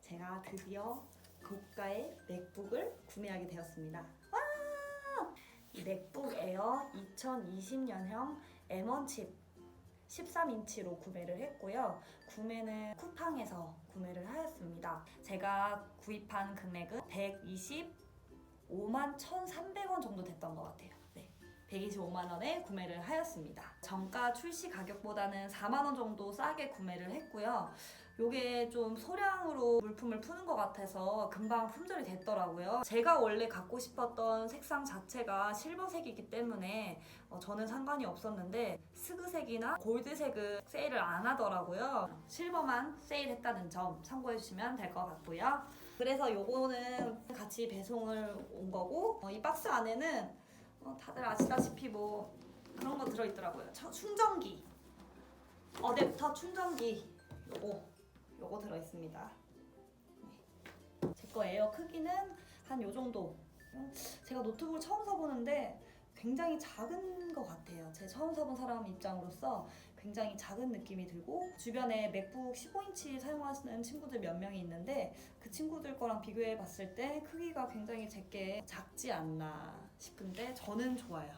제가 드디어 고가의 맥북을 구매하게 되었습니다. 와! 이 맥북 에어 2020년형 M1 칩 13인치로 구매를 했고요. 구매는 쿠팡에서 구매를 하였습니다. 제가 구입한 금액은 125만 1,300원 정도 됐던 것 같아요. 네. 125만 원에 구매를 하였습니다. 정가 출시 가격보다는 4만 원 정도 싸게 구매를 했고요. 요게 좀 소량으로 물품을 푸는 것 같아서 금방 품절이 됐더라고요. 제가 원래 갖고 싶었던 색상 자체가 실버색이기 때문에 어, 저는 상관이 없었는데 스그색이나 골드색은 세일을 안 하더라고요. 실버만 세일했다는 점 참고해 주시면 될 것 같고요. 그래서 요거는 같이 배송을 온 거고 어, 이 박스 안에는 어, 다들 아시다시피 뭐 그런 거 들어있더라고요. 처- 충전기. 어댑터 충전기. 요거 요거 들어있습니다. 네. 제거 에어 크기는 한 요 정도. 음, 제가 노트북을 처음 사보는데 굉장히 작은 것 같아요. 제 처음 사본 사람 입장으로서 굉장히 작은 느낌이 들고 주변에 맥북 15인치 사용하시는 친구들 몇 명이 있는데 그 친구들 거랑 비교해 봤을 때 크기가 굉장히 제게 작지 않나 싶은데 저는 좋아요.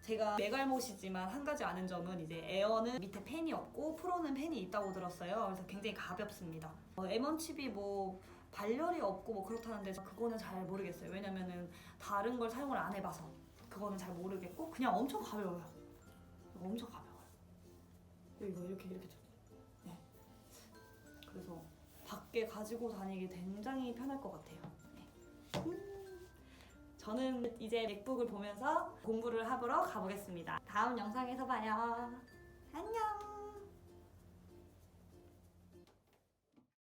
제가 메갈못이지만 한 가지 아는 점은 이제 에어는 밑에 팬이 없고 프로는 팬이 있다고 들었어요. 그래서 굉장히 가볍습니다. 어, M1 칩이 뭐 발열이 없고 뭐 그렇다는데 그거는 잘 모르겠어요. 왜냐면은 다른 걸 사용을 안 해봐서 그거는 잘 모르겠고 그냥 엄청 가벼워요. 엄청 가벼워요. 이거 이렇게 이렇게 좀. 네. 그래서 밖에 가지고 다니기 굉장히 편할 것 같아요. 네. 음, 저는 이제 맥북을 보면서 공부를 하러 가보겠습니다. 다음 영상에서 봐요. 안녕.